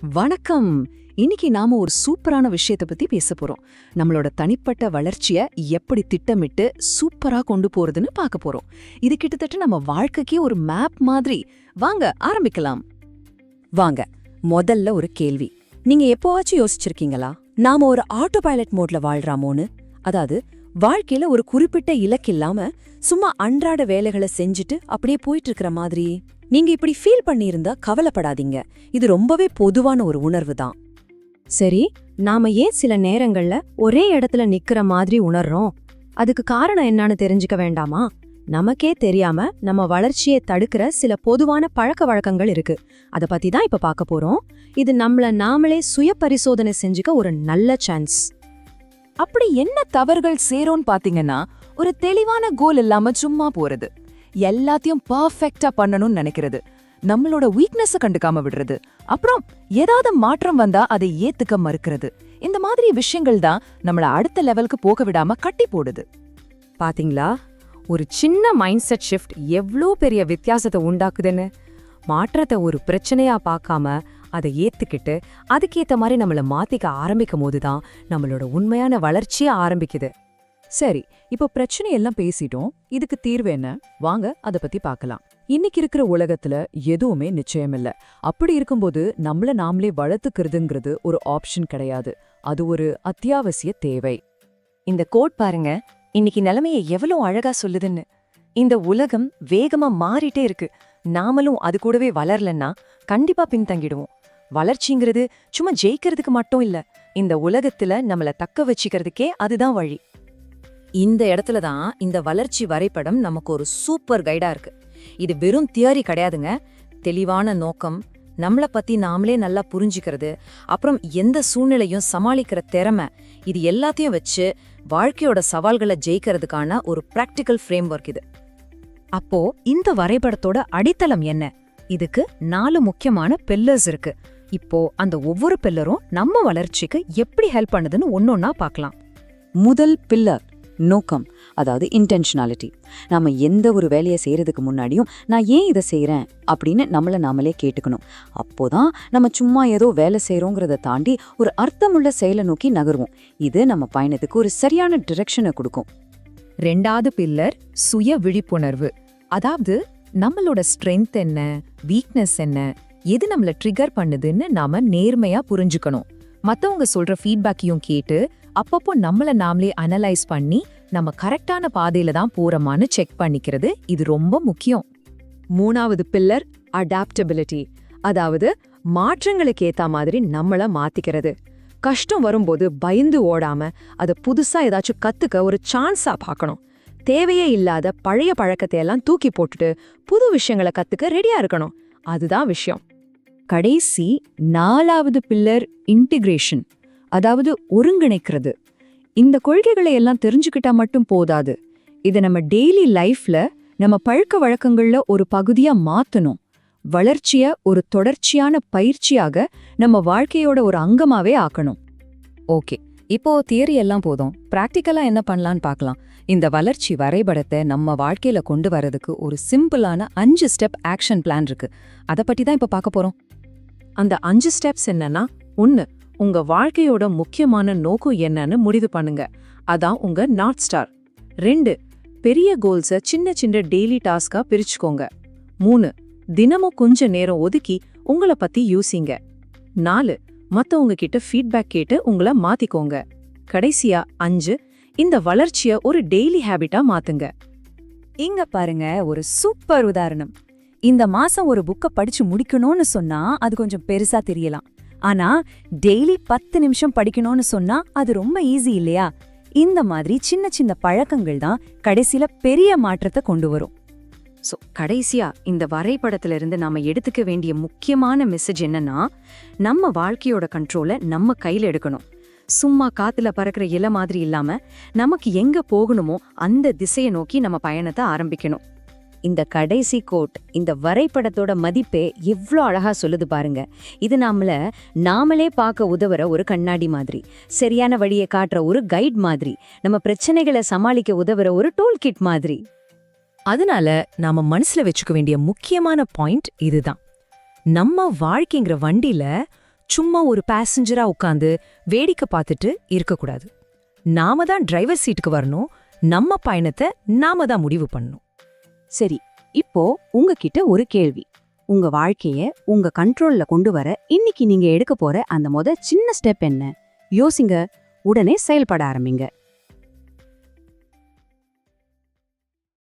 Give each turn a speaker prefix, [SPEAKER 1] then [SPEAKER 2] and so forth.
[SPEAKER 1] வணக்கம். இன்னைக்கு நாம ஒரு சூப்பரான விஷயத்த பத்தி பேச போறோம். நம்மளோட தனிப்பட்ட வளர்ச்சிய எப்படி திட்டமிட்டு சூப்பரா கொண்டு போறதுன்னு பார்க்க போறோம். இது கிட்டத்தட்ட நம்ம வாழ்க்கைக்கே ஒரு மேப் மாதிரி. வாங்க ஆரம்பிக்கலாம்.
[SPEAKER 2] வாங்க முதல்ல ஒரு கேள்வி. நீங்க எப்போவாச்சும் யோசிச்சிருக்கீங்களா? நாம ஒரு ஆட்டோ பைலட் மோட்ல வாழ்றாமோன்னு? அதாவது வாழ்க்கையில ஒரு குறிப்பிட்ட இலக்கில்லாம சும்மா அன்றாட வேலைகளை செஞ்சுட்டு அப்படியே போயிட்டு இருக்கிற மாதிரி நீங்க இப்படி ஃபீல் பண்ணியிருந்தா கவலைப்படாதீங்க. இது ரொம்பவே பொதுவான ஒரு உணர்வு தான்.
[SPEAKER 3] சரி நாம ஏன் சில நேரங்கள்ல ஒரே இடத்துல நிக்கிற மாதிரி உணர்றோம்? அதுக்கு காரணம் என்னன்னு தெரிஞ்சுக்க வேண்டாமா? நமக்கே தெரியாம நம்ம வளர்ச்சியை தடுக்கிற சில பொதுவான பழக்க வழக்கங்கள் இருக்கு. அத பத்தி தான் இப்ப பார்க்க போறோம். இது நம்மள நாமளே சுய பரிசோதனை செஞ்சுக்க ஒரு நல்ல சான்ஸ்
[SPEAKER 1] அப்படி என்ன தவறுகள் சேரோன்னு பாத்தீங்கன்னா ஒரு தெளிவான கோல் இல்லாம சும்மா போறது. எல்லாத்தையும் பர்ஃபெக்ட்டா பண்ணணும்னு நினைக்கிறது. நம்மளோட வீக்னஸ கண்டுக்காம விடுறது. அப்புறம் ஏதாவது மாற்றம் வந்தா அதை ஏத்துக்க மறுக்கிறது. இந்த மாதிரி விஷயங்கள் தான் நம்மள அடுத்த லெவலுக்கு போக விடாம கட்டி போடுது.
[SPEAKER 3] பாத்தீங்களா? ஒரு சின்ன மைண்ட் செட் ஷிஃப்ட் எவ்ளோ பெரிய வித்தியாசத்தை உண்டாக்குதுன்னு? மாற்றத்தை ஒரு பிரச்சனையா பார்க்காம அதை ஏத்துக்கிட்டு அதுக்கேற்ற மாதிரி நம்மள மாத்திக்க ஆரம்பிக்கும் போதுதான் நம்மளோட உண்மையான வளர்ச்சியை ஆரம்பிக்குது.
[SPEAKER 4] சரி இப்போ பிரச்சனை எல்லாம் பேசிட்டோம். இதுக்கு தீர்வு என்ன? வாங்க அத பத்தி பார்க்கலாம் இன்னைக்கு இருக்கிற உலகத்துல எதுவுமே நிச்சயம் இல்ல அப்படி இருக்கும்போது நம்மள நாமளே வளர்த்துக்கிறதுங்கிறது ஒரு ஆப்ஷன் கிடையாது. அது ஒரு அத்தியாவசிய தேவை.
[SPEAKER 2] இந்த கோட் பாருங்க. இன்னைக்கு நிலைமையை எவ்வளவு அழகா சொல்லுதுன்னு. இந்த உலகம் வேகமா மாறிட்டே இருக்கு. நாமளும் அது கூடவே வளரலன்னா கண்டிப்பா பின்தங்கிடுவோம். வளர்ச்சிங்கிறது சும்மா ஜெயிக்கிறதுக்கு மட்டும் இல்ல. இந்த உலகத்துல நம்மள தக்க வச்சுக்கிறதுக்கே அதுதான் வழி. இந்த இடத்துல தான் இந்த வளர்ச்சி வரைபடம் நமக்கு ஒரு சூப்பர் கைடா இருக்கு. இது வெறும் தியரி கிடையாதுங்க. தெளிவான நோக்கம் நம்மளை பத்தி நாமளே நல்லா புரிஞ்சுக்கிறது அப்புறம் எந்த சூழ்நிலையும் சமாளிக்கிற திறமை இது எல்லாத்தையும் வச்சு வாழ்க்கையோட சவால்களை ஜெயிக்கிறதுக்கான ஒரு பிராக்டிக்கல் ஃப்ரேம் ஒர்க் இது.
[SPEAKER 3] அப்போ இந்த வரைபடத்தோட அடித்தளம் என்ன? இதுக்கு நாலு முக்கியமான பில்லர்ஸ் இருக்கு. இப்போ அந்த ஒவ்வொரு பில்லரும் நம்ம வளர்ச்சிக்கு எப்படி ஹெல்ப் பண்ணுதுன்னு ஒன்னொன்னா பார்க்கலாம்.
[SPEAKER 5] முதல் பில்லர் நோக்கம் அதாவது இன்டென்ஷனாலிட்டி நம்ம எந்த ஒரு வேலையை செய்கிறதுக்கு முன்னாடியும் நான் ஏன் இதை செய்கிறேன் அப்படின்னு நம்மளை நாமளே கேட்டுக்கணும். அப்போதான் நம்ம சும்மா ஏதோ வேலை செய்கிறோங்கிறத தாண்டி ஒரு அர்த்தமுள்ள செயலை நோக்கி நகருவோம். இது நம்ம பயணத்துக்கு ஒரு சரியான டிரெக்ஷனை கொடுக்கும்.
[SPEAKER 1] ரெண்டாவது பில்லர் சுய விழிப்புணர்வு. அதாவது நம்மளோட ஸ்ட்ரென்த் என்ன வீக்னஸ் என்ன எது நம்மளை ட்ரிகர் பண்ணுதுன்னு நாம நேர்மையா புரிஞ்சுக்கணும். மற்றவங்க சொல்ற ஃபீட்பேக்கையும் கேட்டு அப்பப்போ நம்மள நாமளே அனலைஸ் பண்ணி நம்ம கரெக்டான பாதையில தான் போறோமான்னு செக் பண்ணிக்கிறது இது ரொம்ப முக்கியம்.
[SPEAKER 3] மூணாவது பில்லர் அடாப்டபிலிட்டி அதாவது மாற்றங்களுக்கு ஏத்த மாதிரி நம்மள மாத்திக்கிறது. கஷ்டம் வரும்போது பயந்து ஓடாம அதை புதுசா ஏதாச்சும் கத்துக்க ஒரு சான்ஸா பார்க்கணும். தேவையே இல்லாத பழைய பழக்கத்தை எல்லாம் தூக்கி போட்டுட்டு புது விஷயங்களை கத்துக்க ரெடியா இருக்கணும். அதுதான் விஷயம். கடைசி நாலாவது பில்லர் இன்டிகிரேஷன் அதாவது ஒருங்கிணைக்கிறது. இந்த கொள்கைகளை எல்லாம் தெரிஞ்சுக்கிட்டா மட்டும் போதாது. இதை நம்ம டெய்லி லைஃப்ல நம்ம பழக்க வழக்கங்கள்ல ஒரு பகுதியா மாத்தணும். வளர்ச்சிய ஒரு தொடர்ச்சியான பயிற்சியாக நம்ம வாழ்க்கையோட ஒரு அங்கமாவே ஆக்கணும்.
[SPEAKER 2] ஓகே. இப்போ தியரி எல்லாம் போதும். பிராக்டிக்கலா என்ன பண்ணலான்னு பார்க்கலாம். இந்த வளர்ச்சி வரைபடத்தை நம்ம வாழ்க்கையில கொண்டு வரதுக்கு ஒரு சிம்பிளான அஞ்சு ஸ்டெப் ஆக்ஷன் பிளான் இருக்கு. அதை பத்தி தான் இப்ப பார்க்க போறோம்.
[SPEAKER 4] அந்த அஞ்சு ஸ்டெப்ஸ் என்னன்னா ஒன்னு உங்க வாழ்க்கையோட முக்கியமான நோக்கம் என்னன்னு முடிவு பண்ணுங்க. அதான் உங்க நார்த் ஸ்டார் ரெண்டு பெரிய கோல்ஸ சின்ன சின்ன டெய்லி டாஸ்கா பிரிச்சுக்கோங்க. மூணு தினமும் கொஞ்ச நேரம் ஒதுக்கி உங்கள பத்தி யோசிங்க. நாலு மத்தவங்க கிட்ட ஃபீட்பேக் கேட்டு உங்கள மாத்திக்கோங்க. கடைசியா அஞ்சு இந்த வளர்ச்சிய ஒரு டெய்லி ஹேபிட்டா மாத்துங்க.
[SPEAKER 2] இங்க பாருங்க ஒரு சூப்பர் உதாரணம். இந்த மாசம் ஒரு புக்க படிச்சு முடிக்கணும்னு சொன்னா அது கொஞ்சம் பெருசா தெரியலாம். ஆனா டெய்லி பத்து நிமிஷம் படிக்கணும்னு சொன்னா அது ரொம்ப ஈஸி இல்லையா? இந்த மாதிரி சின்ன சின்ன பழக்கங்கள் தான் கடைசியில பெரிய மாற்றத்தை கொண்டு வரும். ஸோ கடைசியா இந்த வரைபடத்துல இருந்து நாம எடுத்துக்க வேண்டிய முக்கியமான மெசேஜ் என்னன்னா நம்ம வாழ்க்கையோட கண்ட்ரோலை நம்ம கையில் எடுக்கணும். சும்மா காத்துல பறக்கிற இலை மாதிரி இல்லாம நமக்கு எங்க போகணுமோ அந்த திசையை நோக்கி நம்ம பயணத்தை ஆரம்பிக்கணும். இந்த கடைசி கோட் இந்த வரைபடத்தோட மதிப்பே எவ்ளோ அழகா சொல்லுது பாருங்க. இது நாமள நாமளே பார்க்க உதவுற ஒரு கண்ணாடி மாதிரி சரியான வழியை காட்டுற ஒரு கைட் மாதிரி நம்ம பிரச்சனைகளை சமாளிக்க உதவுற ஒரு டூல் கிட் மாதிரி.
[SPEAKER 3] அதனால நாம மனசுல வச்சுக்க வேண்டிய முக்கியமான பாயிண்ட் இதுதான். நம்ம வாழ்க்கைங்கிற வண்டில
[SPEAKER 2] சும்மா ஒரு பேசஞ்சரா உட்காந்து வேடிக்கை பார்த்துட்டு இருக்கக்கூடாது. நாம தான் டிரைவர் சீட்டுக்கு வரணும் நம்ம பயணத்தை நாம தான் முடிவு பண்ணணும்.
[SPEAKER 6] சரி இப்போ உங்ககிட்ட ஒரு கேள்வி. உங்க வாழ்க்கைய உங்க கண்ட்ரோல்ல கொண்டு வர இன்னைக்கு நீங்க எடுக்க போற அந்த முத சின்ன ஸ்டெப் என்ன? யோசிங்க உடனே செயல்பட ஆரம்பிங்க.